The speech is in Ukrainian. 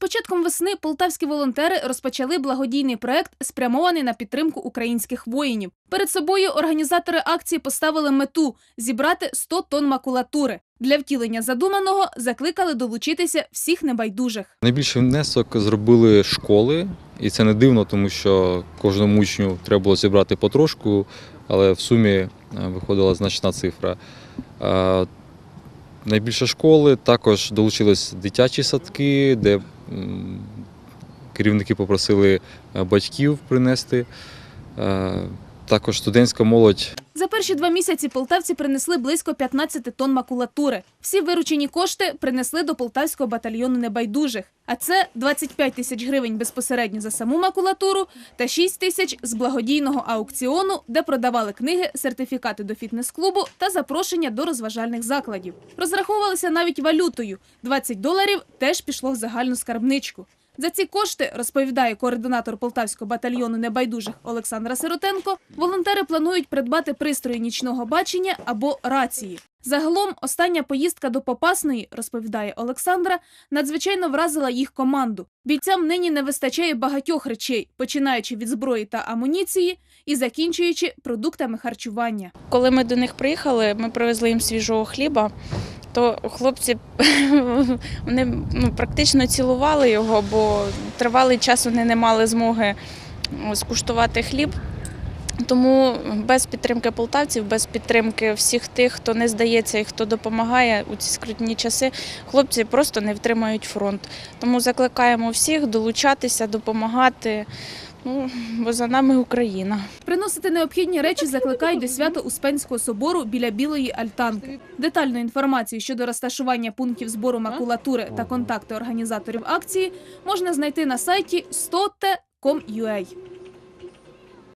початком весни полтавські волонтери розпочали благодійний проект, спрямований на підтримку українських воїнів. Перед собою організатори акції поставили мету зібрати 100 тонн макулатури. Для втілення задуманого закликали долучитися всіх небайдужих. Найбільший внесок зробили школи, і це не дивно, тому що кожному учню треба було зібрати потрошку, але в сумі е, виходила значна цифра. Е, Найбільше школи також долучились дитячі садки, де керівники попросили е, батьків принести. Е, Також студентська молодь За перші два місяці полтавці принесли близько 15 тонн макулатури. Всі виручені кошти принесли до полтавського батальйону небайдужих. А це 25 тисяч гривень безпосередньо за саму макулатуру та 6 тисяч з благодійного аукціону, де продавали книги, сертифікати до фітнес-клубу та запрошення до розважальних закладів. Розраховувалися навіть валютою. 20 доларів теж пішло в загальну скарбничку. За ці кошти, розповідає координатор полтавського батальйону небайдужих Олександра Сиротенко, волонтери планують придбати пристрої нічного бачення або рації. Загалом, остання поїздка до Попасної, розповідає Олександра, надзвичайно вразила їх команду. Бійцям нині не вистачає багатьох речей, починаючи від зброї та амуніції і закінчуючи продуктами харчування. Коли ми до них приїхали, ми привезли їм свіжого хліба, то хлопці вони ну, практично цілували його, бо тривалий час вони не мали змоги скуштувати хліб. Тому без підтримки полтавців, без підтримки всіх тих, хто не здається і хто допомагає у ці скрутні часи, хлопці просто не втримають фронт. Тому закликаємо всіх долучатися, допомагати. Ну, бо за нами Україна. Приносити необхідні речі закликають до свято Успенського собору біля Білої Альтанки. Детальну інформацію щодо розташування пунктів збору макулатури та контакти організаторів акції можна знайти на сайті 100te.com.ua.